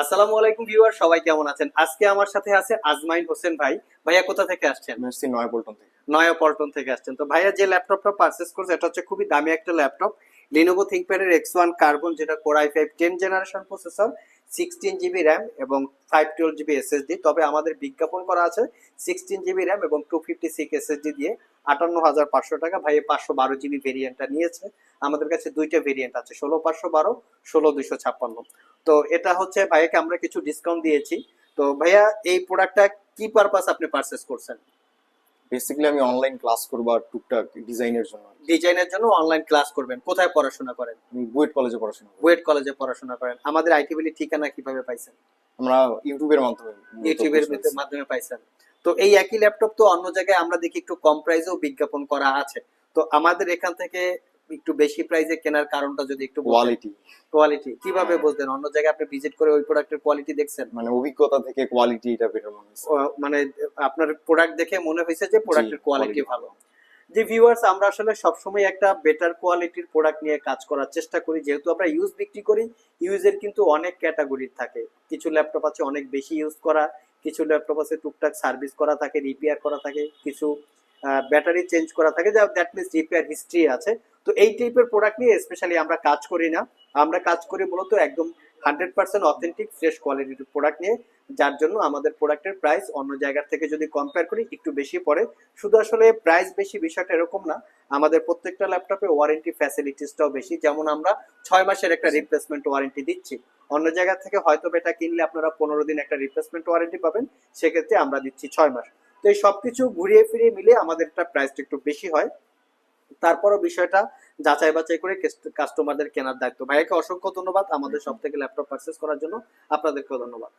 আসসালামু আলাইকুম ভিউয়ার সবাই কেমন আছেন? আজকে আমার সাথে আছে আজমাইন হোসেন ভাই। ভাইয়া কোথা থেকে আসছেন? আসছি নয়া থেকে। নয়া পল্টন থেকে আসছেন। তো ভাইয়া যে ল্যাপটপটা পারচেস করছে এটা হচ্ছে খুবই দামি একটা ল্যাপটপ। লিনোভো থিঙ্কপ্যাডের এক্স ওয়ান কার্বন যেটা core i five ten generation processor sixteen GB RAM এবং ফাইভ টুয়েলভ জিবি এসএসডি তবে আমাদের বিজ্ঞাপন করা আছে সিক্সটিন জিবি র্যাম এবং টু ফিফটি সিক্স এসএসডি দিয়ে। আটান্ন হাজার পাঁচশো টাকা। ভাইয়ে পাঁচশো বারো জিবি ভেরিয়েন্টটা নিয়েছে আমাদের কাছে দুইটা ভেরিয়েন্ট আছে ষোলো পাঁচশো বারো ষোলো দুইশো ছাপ্পান্ন। তো এটা হচ্ছে ভাইয়াকে আমরা কিছু ডিসকাউন্ট দিয়েছি। তো ভাইয়া এই প্রোডাক্টটা কি পারপাস আপনি পারচেস করছেন? বেসিক্যালি আমি অনলাইন ক্লাস করব আর টুকটাক ডিজাইনের জন্য। ডিজাইনের জন্য অনলাইন ক্লাস করবেন। কোথায় পড়াশোনা করেন? আমি বুয়েট কলেজে পড়াশোনা করি। বুয়েট কলেজে পড়াশোনা করেন। আমাদের আইটি বিলি ঠিকানা কীভাবে পাইছেন? আমরা ইউটিউবের মাধ্যমে ইউটিউবের মাধ্যমে পাইছেন। তো এই একই ল্যাপটপ তো অন্য জায়গায় আমরা দেখি একটু কম প্রাইসেও বিজ্ঞাপন করা আছে। তো আমাদের এখান থেকে একটু বেশি প্রাইসে কেনার কারণটা যদি একটু কোয়ালিটি কোয়ালিটি কীভাবে হ্যাঁ। বুঝলেন? অন্য জায়গায় আপনি ভিজিট করে ওই প্রোডাক্টের কোয়ালিটি দেখছেন? মানে অভিজ্ঞতা থেকে কোয়ালিটি এটা বেটার মনে হচ্ছে মানে আপনার প্রোডাক্ট দেখে মনে হয়েছে যে প্রোডাক্টের কোয়ালিটি ভালো। যে ভিউয়ার্স আমরা আসলে সবসময় একটা বেটার কোয়ালিটির প্রোডাক্ট নিয়ে কাজ করার চেষ্টা করি। যেহেতু আমরা ইউজ বিক্রি করি ইউজের কিন্তু অনেক ক্যাটাগরির থাকে। কিছু ল্যাপটপ আছে অনেক বেশি ইউজ করা। কিছু ল্যাপটপ আছে, টুকটাক সার্ভিস করা থাকে রিপেয়ার করা থাকে, কিছু ব্যাটারি চেঞ্জ করা থাকে, যা দ্যাট মিনস রিপেয়ার হিস্ট্রি আছে। তো এই টাইপের প্রোডাক্ট নিয়ে স্পেশালি আমরা কাজ করি না। আমরা কাজ করি মূলত একদম হান্ড্রেড পার্সেন্ট অথেন্টিক ফ্রেশ কোয়ালিটির প্রোডাক্ট নিয়ে, যার জন্য আমাদের প্রোডাক্টের প্রাইস অন্য জায়গার থেকে যদি কম্পেয়ার করি, একটু বেশি পড়ে। শুধু আসলে প্রাইস বেশি বিষয়টা এরকম না, আমাদের প্রত্যেকটা ল্যাপটপে ওয়ারেন্টি ফ্যাসিলিটিসটাও বেশি। যেমন আমরা ছয় মাসের একটা রিপ্লেসমেন্ট ওয়ারেন্টি দিচ্ছি। অন্য জায়গা থেকে হয়তো এটা কিনলে আপনারা পনেরো দিন একটা রিপ্লেসমেন্ট ওয়ারেন্টি পাবেন, সেক্ষেত্রে আমরা দিচ্ছি ছয় মাস। তো এই সবকিছু ঘুরিয়ে ফিরিয়ে মিলে আমাদের প্রাইসটা একটু বেশি হয়। তারপরও বিষয়টা যাচাই বাছাই করে কাস্টমারদের কেনার দায়িত্ব। ভাইয়াকে অসংখ্য ধন্যবাদ আমাদের সব থেকে ল্যাপটপ পারচেস করার জন্য। আপনাদেরকেও ধন্যবাদ।